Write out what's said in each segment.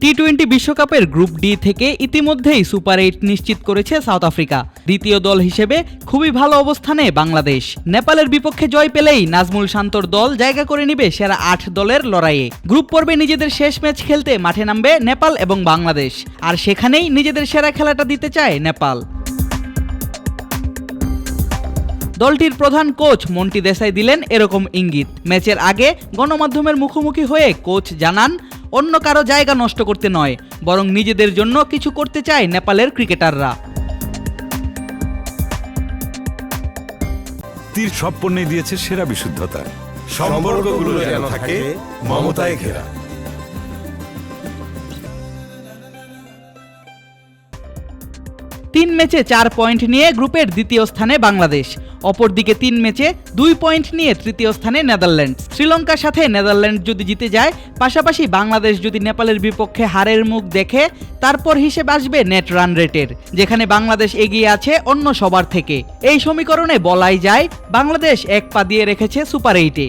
টি twenty বিশ্বকাপের group D থেকে ইতিমধ্যেই সুপার এইট নিশ্চিত করেছে সাউথ আফ্রিকা। দ্বিতীয় দল হিসেবে খুবই ভালো অবস্থানে বাংলাদেশ। নেপালের বিপক্ষে জয় পেলেই নাজমুল শান্তর দল জায়গা করে নিবে সেরা আট দলের লড়াইয়ে। গ্রুপ পর্বে নিজেদের শেষ ম্যাচ খেলতে মাঠে নামবে নেপাল এবং বাংলাদেশ। আর সেখানেই নিজেদের সেরা খেলাটা দিতে চায় নেপাল। দলটির প্রধান কোচ মন্টি দেসাই দিলেন এরকম ইঙ্গিত। ম্যাচের আগে গণমাধ্যমের মুখোমুখি হয়ে কোচ জানান অন্য কারও জায়গা নষ্ট করতে নয়, বরং নিজেদের জন্য কিছু করতে চায় নেপালের ক্রিকেটাররা। তীর সব পণ্যে দিয়েছে সেরা বিশুদ্ধতা। সম্পর্কগুলো যেন থাকে মমতায় ঘেরা। তিন ম্যাচে চার পয়েন্ট নিয়ে গ্রুপের দ্বিতীয় স্থানে বাংলাদেশ। অপরদিকে তিন ম্যাচে দুই পয়েন্ট নিয়ে তৃতীয় স্থানে নেদারল্যান্ডস। শ্রীলঙ্কার সাথে নেদারল্যান্ড যদি জিতে যায়, পাশাপাশি বাংলাদেশ যদি নেপালের বিপক্ষে হারের মুখ দেখে, তারপর হিসেব আসবে নেট রান রেটের, যেখানে বাংলাদেশ এগিয়ে আছে অন্য সবার থেকে। এই সমীকরণে বলাই যায়, বাংলাদেশ এক পা দিয়ে রেখেছে সুপার এইটে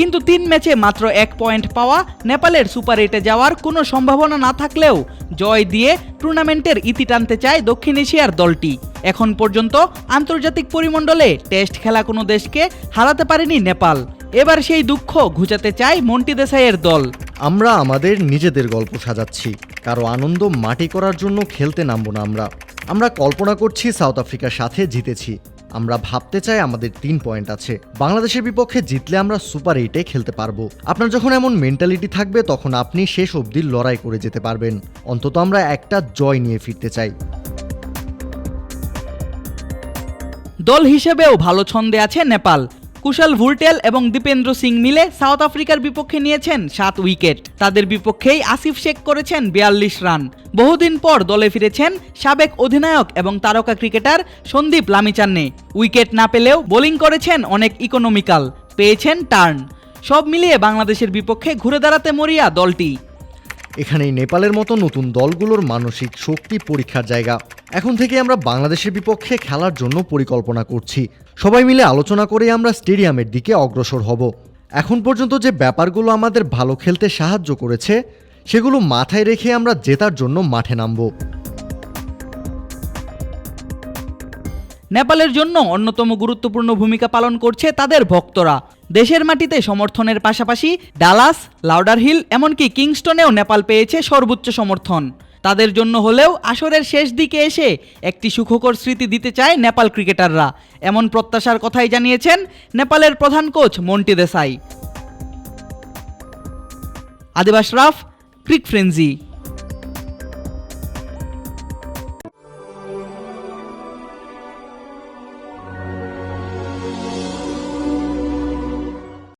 কিন্তু তিন ম্যাচে মাত্র এক পয়েন্ট পাওয়া নেপালের সুপার এইটে যাওয়ার কোনো সম্ভাবনা না থাকলেও জয় দিয়ে টুর্নামেন্টের ইতি টানতে চায় দক্ষিণ এশিয়ার দলটি। এখন পর্যন্ত আন্তর্জাতিক পরিমণ্ডলে টেস্ট খেলা কোনো দেশকে হারাতে পারেনি নেপাল। এবার সেই দুঃখ ঘুচাতে চায় মন্টি দেসাইয়ের দল। আমরা আমাদের নিজেদের গল্প সাজাচ্ছি। কারও আনন্দ মাটি করার জন্য খেলতে নামবো না আমরা। আমরা কল্পনা করছি সাউথ আফ্রিকার সাথে জিতেছি। আমরা ভাবতে চাই আমাদের তিন পয়েন্ট আছে। বাংলাদেশের বিপক্ষে জিতলে আমরা সুপার এইটে খেলতে পারব। আপনার যখন এমন মেন্টালিটি থাকবে, তখন আপনি শেষ অবধি লড়াই করে যেতে পারবেন। অন্তত আমরা একটা জয় নিয়ে ফিরতে চাই। দল হিসেবেও ভালো ছন্দে আছে নেপাল। কুশল ভুলটেল এবং দীপেন্দ্র সিং মিলে সাউথ আফ্রিকার বিপক্ষে নিয়েছেন সাত উইকেট। তাদের বিপক্ষেই আসিফ শেখ করেছেন বিয়াল্লিশ রান। বহুদিন পর দলে ফিরেছেন সাবেক অধিনায়ক এবং তারকা ক্রিকেটার সন্দীপ লামিচান্নে। উইকেট না পেলেও বোলিং করেছেন অনেক ইকোনমিক্যাল পেয়েছেন টার্ন। সব মিলিয়ে বাংলাদেশের বিপক্ষে ঘুরে দাঁড়াতে মরিয়া দলটি। এখানেই নেপালের মতো নতুন দলগুলোর মানসিক শক্তি পরীক্ষার জায়গা। এখন থেকে আমরা বাংলাদেশের বিপক্ষে খেলার জন্য পরিকল্পনা করছি। সবাই মিলে আলোচনা করে আমরা স্টেডিয়ামের দিকে অগ্রসর হব। এখন পর্যন্ত যে ব্যাপারগুলো আমাদের ভালো খেলতে সাহায্য করেছে, সেগুলো মাথায় রেখে আমরা জেতার জন্য মাঠে নামব। নেপালের জন্য অন্যতম গুরুত্বপূর্ণ ভূমিকা পালন করছে তাদের ভক্তরা। দেশের মাটিতে সমর্থনের পাশাপাশি ডালাস লাউডারহিল এমনকি কিংস্টনেও নেপাল পেয়েছে সর্বোচ্চ সমর্থন। তাদের জন্য হলেও আসরের শেষ দিকে এসে একটি সুখকর স্মৃতি দিতে চায় নেপাল ক্রিকেটাররা। এমন প্রত্যাশার কথাই জানিয়েছেন নেপালের প্রধান কোচ মন্টি দেসাই আদিবাস রাফ, ক্রিক ফ্রেন্জি